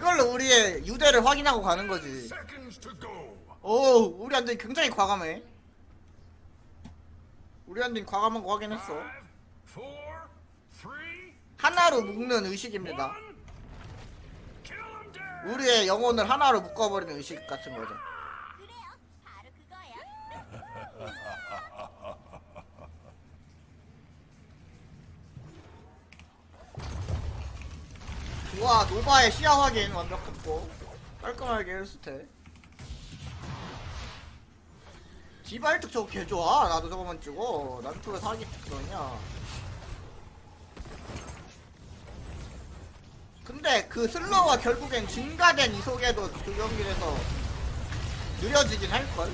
이걸로 우리의 유대를 확인하고 가는 거지. 오, 우리 안돼 굉장히 과감해. 우리 안돼 과감한 거 확인했어. 하나로 묶는 의식입니다. 우리의 영혼을 하나로 묶어버리는 의식 같은 거죠. 그래요. 바로 그거야. 와, 노바의 시야 확인 완벽했고 깔끔하게 헬스테. 디발특 저거 개 좋아. 나도 저거만 찍어. 왜 사기 그러냐. 근데 그 슬로우가 결국엔 증가된 이속에도 그 경기에서 느려지긴 할걸?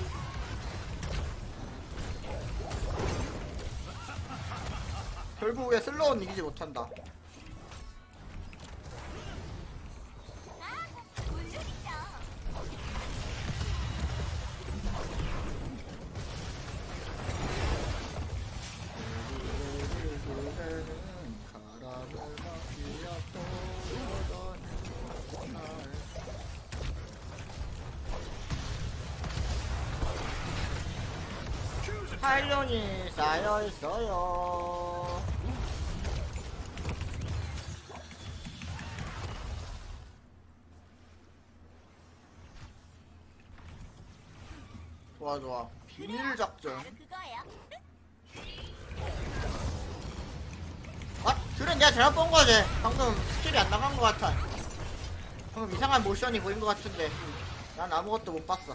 결국에 슬로우는 이기지 못한다. 활용이 쌓여 있어요. 좋아 좋아. 비밀 작전. 바로 그거야. 아, 내가 잘못 본 거지. 방금 스킬이 안 나간 것 같아. 방금 이상한 모션이 보인 것 같은데. 난 아무것도 못 봤어.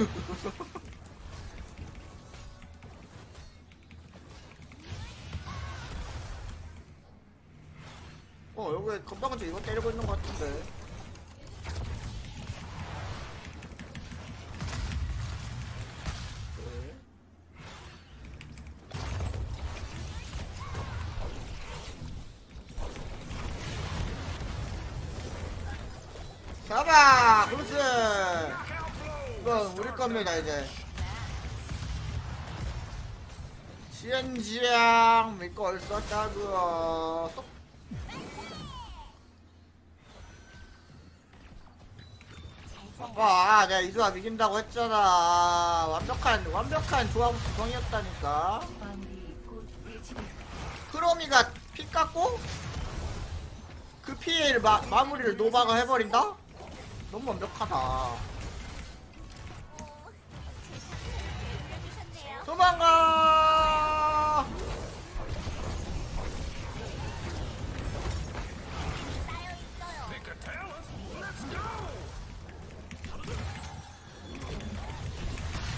어, 여기 좀 이거 때리고 있는 것 같은데. 네. 잡아! 그렇지! 이건 우리 겁니다, 이제. 지연지양 믿고 얼었다고요. 쏙. 아까 내가 이 조합 이긴다고 했잖아. 완벽한 완벽한 조합 구성이었다니까. 크로미가 피 깎고 그 피해를 마, 마무리를 노바가 해버린다? 너무 완벽하다. 도망가!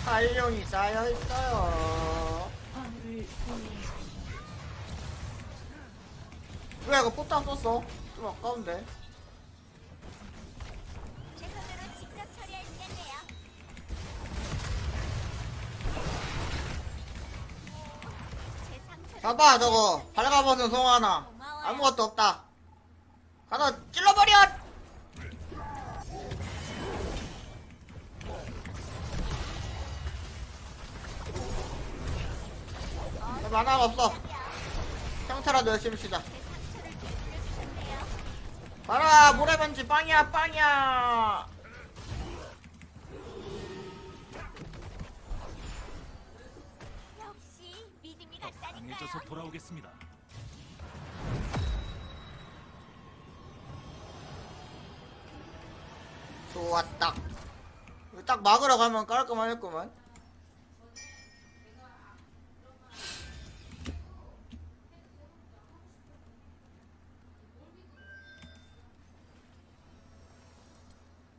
활용이 쌓여 있어요. 왜 이거 포탄 썼어? 좀 아까운데. 봐봐 저거. 밝아버튼 송 하나. 고마워요. 아무것도 없다. 가서 찔러버려! 만화가 없어. 형태라도 열심히 치자. 봐라 모래반지 빵이야 빵이야 갔다니까요. 돌아오겠습니다. 좋았다 이거 딱 막으러 가면 깔끔하겠구만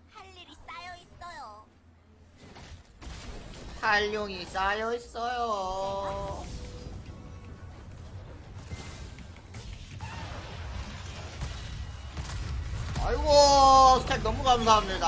할 일이 쌓여 있어요. 활용이 쌓여 있어요. 아이고 스택 너무 감사합니다.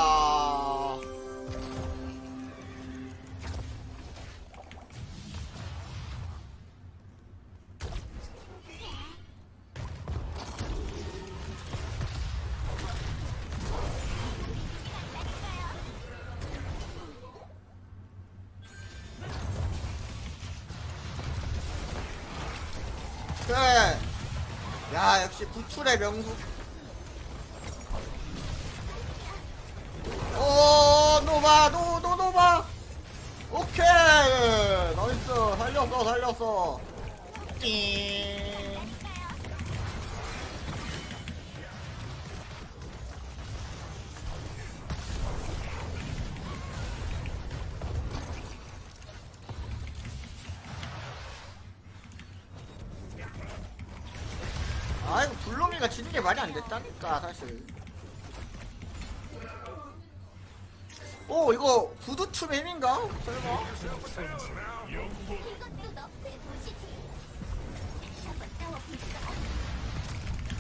그래. 야, 역시 구출의 명수. 오, 노바, 노, 노, 노바. 오케이. 나이스. 살렸어, 살렸어. 띵. 아, 이거 블루미가 지는 게 말이 안 됐다니까, 사실. 오, 이거 구두춤 햄인가? 설마?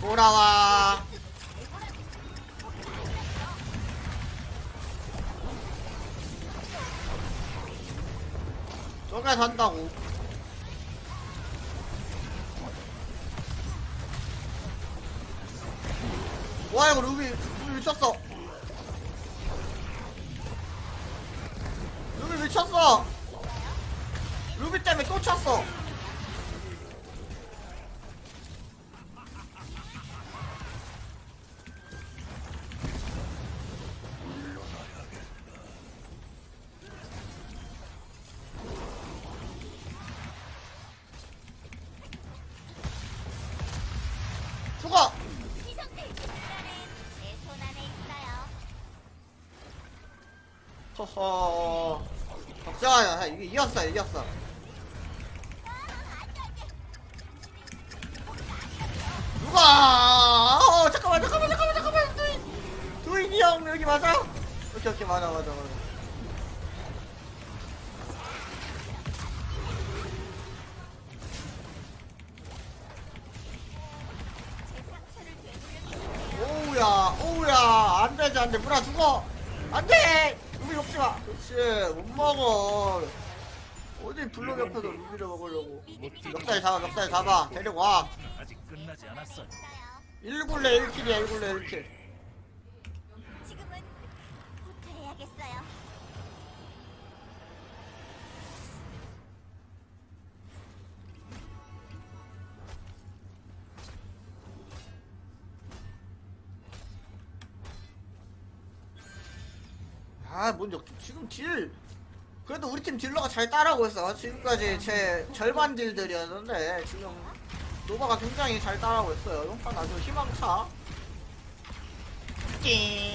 돌아와. 저게 산다고. 와 이거 루비 루비 미쳤어. 쳤어. 루비 때문에 또 쳤어. 죽어. 허허. 걱정하냐. 이게 이겼어, 이겼어. 누가? 어, 잠깐만, 잠깐만, 잠깐만, 잠깐만. 두인, 두인이 형 여기 맞아? 오케이, 오케이, 맞아, 맞아, 맞아. 오우야, 오우야, 안 되지, 안 돼. 물아 죽어. 안 돼! 루비 먹지 마. 그렇지, 못 먹어. 어디 블록 옆에서 루비를 먹으려고. 멱살 잡아, 멱살 잡아. 데리고 와. 아직 끝나지 않았어요. 있어요. 1굴레 1킬이야, 1굴레 1킬. 아, 뭔지 지금 딜. 그래도 우리 팀 딜러가 잘 따라오고 있어. 지금까지 제 절반 딜들이었는데 지금 노바가 굉장히 잘 따라오고 있어요. 이번 아주 희망차. 띵.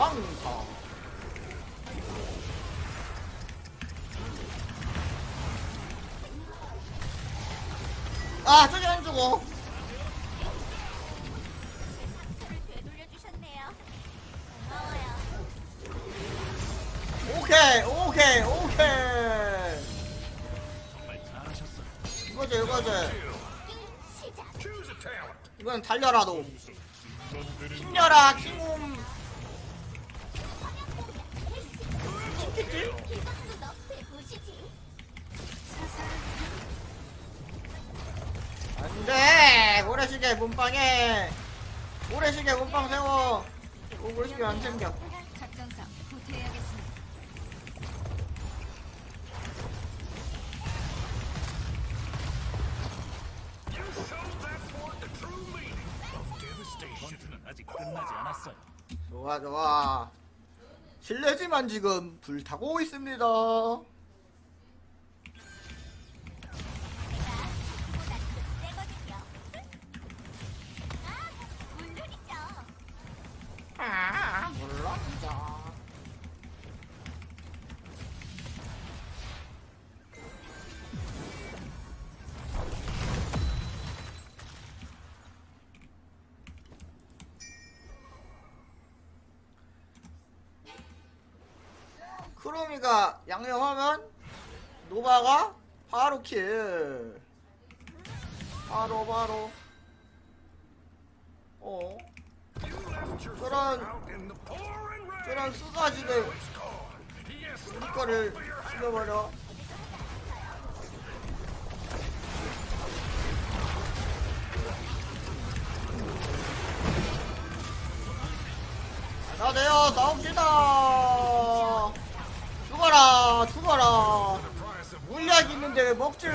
도망쳐. 아, 저기 안 죽어. 오케이, 오케이, 오케이. 이거지, 이거지. 이건 달려라, 너. 안 돼! 모래시계 몸빵해! 모래시계 몸빵 세워! 오, 모래시계 안 챙겨. 작전상 후퇴해야겠습니다. You showed that fort the true meaning of devastation. 전투는 아직 끝나지 않았어요. 좋아, 좋아. 실례지만 지금 불타고 있습니다. 크로미가 양념하면 노바가 바로 킬. 바로 바로. 어. 그런 그런 수가지를 우리 거를 죽여버려. 자, 내요. 싸웁시다. 죽어라 죽어라 물약 있는데 왜 먹질.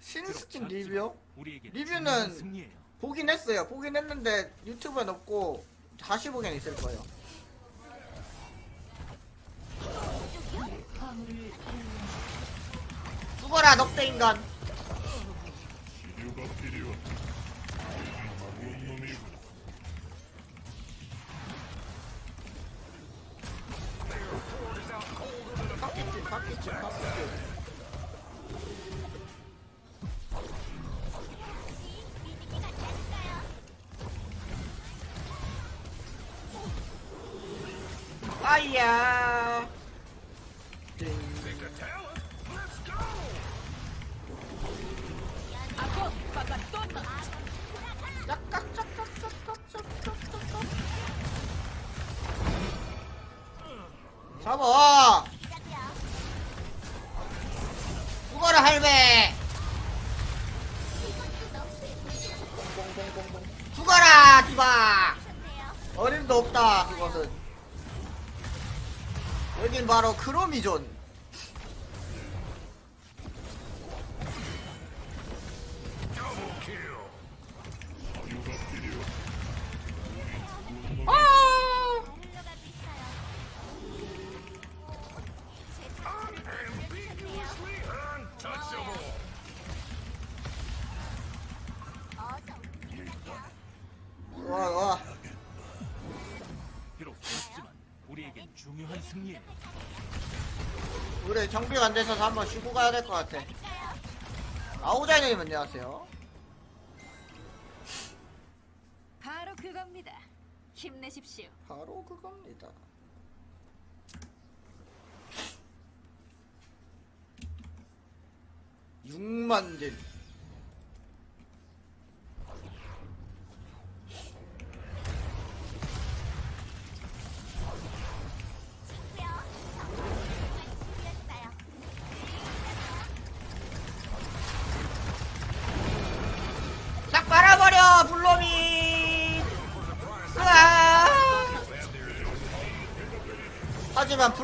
신스킨 리뷰요? 우리에게 리뷰는-. 보긴 했어요 보긴 했는데 유튜브엔 없고 다시 보긴 있을 거예요 죽어라 넉대 인간? 아이야 할배 도시지. 죽어라 좋네요. 어림도 없다 그것은 여긴 바로 크로미존 승리예요. 우리 정비가 안 돼서 한번 쉬고 가야 될 것 같아 아우자님 안녕하세요 바로 그겁니다. 힘내십시오. 바로 그겁니다 육만딜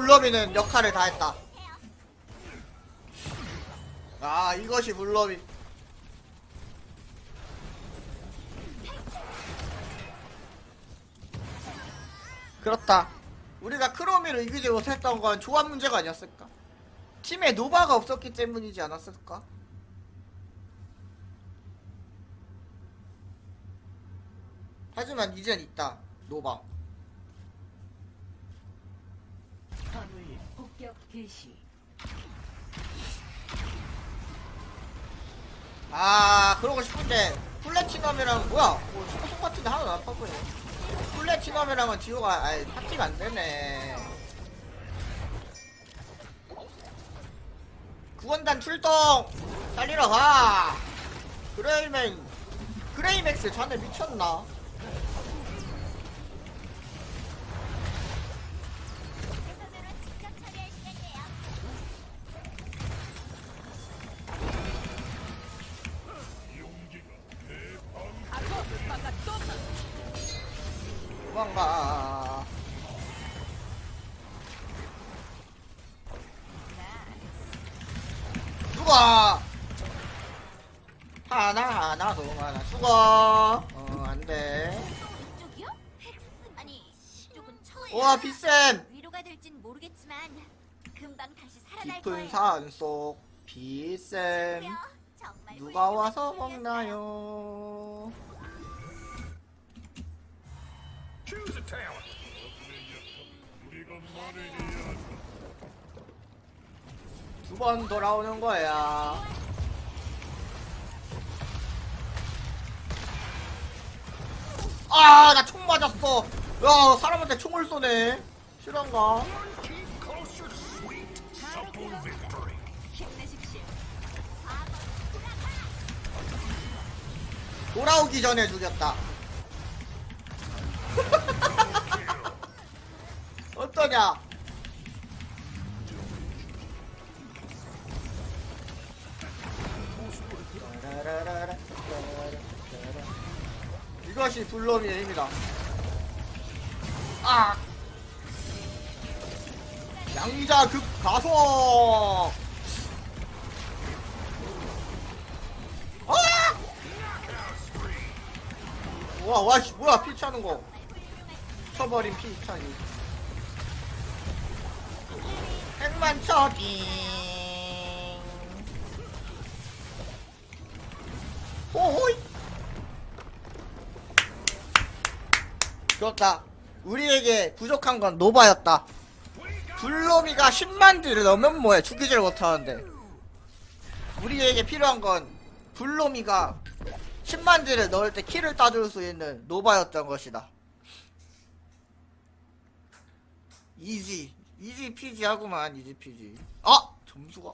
불놈이는 역할을 다 했다. 아 이것이 불놈이 그렇다. 우리가 크로미를 이기지 못했던 건 조합 문제가 아니었을까? 팀에 노바가 없었기 때문이지 않았을까? 하지만 이젠 있다 노바 폭격 개시. 아 그러고 싶은데 플래티넘이랑 뭐야? 뭐 소송 같은데 하나도 안 파고요 플래티넘이랑은 듀오가 아예 파티가 안 되네. 구원단 출동! 달리러 가! 그레이맨 그레이맥스 자네 미쳤나 죽어 하나 하나 동 하나 죽어 어 안돼 이쪽이요? 헥스 아니 이쪽은 처음. 우와 비쌤 위로가 될진 모르겠지만 금방 다시 살아날 깊은 거예요. 산속 비쌤 친구요. 정말 누가 훌륭한 와서 치유였어요. 먹나요 Choose a talent. 두 번 돌아오는 거야 아 나 총 맞았어 야 사람한테 총을 쏘네. 힘내십시오. 돌아오기 전에 죽였다 어떠냐 이것이 불놈이의 힘이다. 아! 양자 극 가속! 아! 와, 와, 씨, 뭐야, 피 차는 거. 쳐버린 피 차니. 핵만 쳐기. 호호 이! 그렇다. 우리에게 부족한 건 노바였다. 불로미가 10만 딜을 넣으면 뭐해 죽이질 못하는데 우리에게 필요한 건 불로미가 10만 딜을 넣을 때 키를 따줄 수 있는 노바였던 것이다 이지 이지 피지 하구만 이지 피지 아 점수가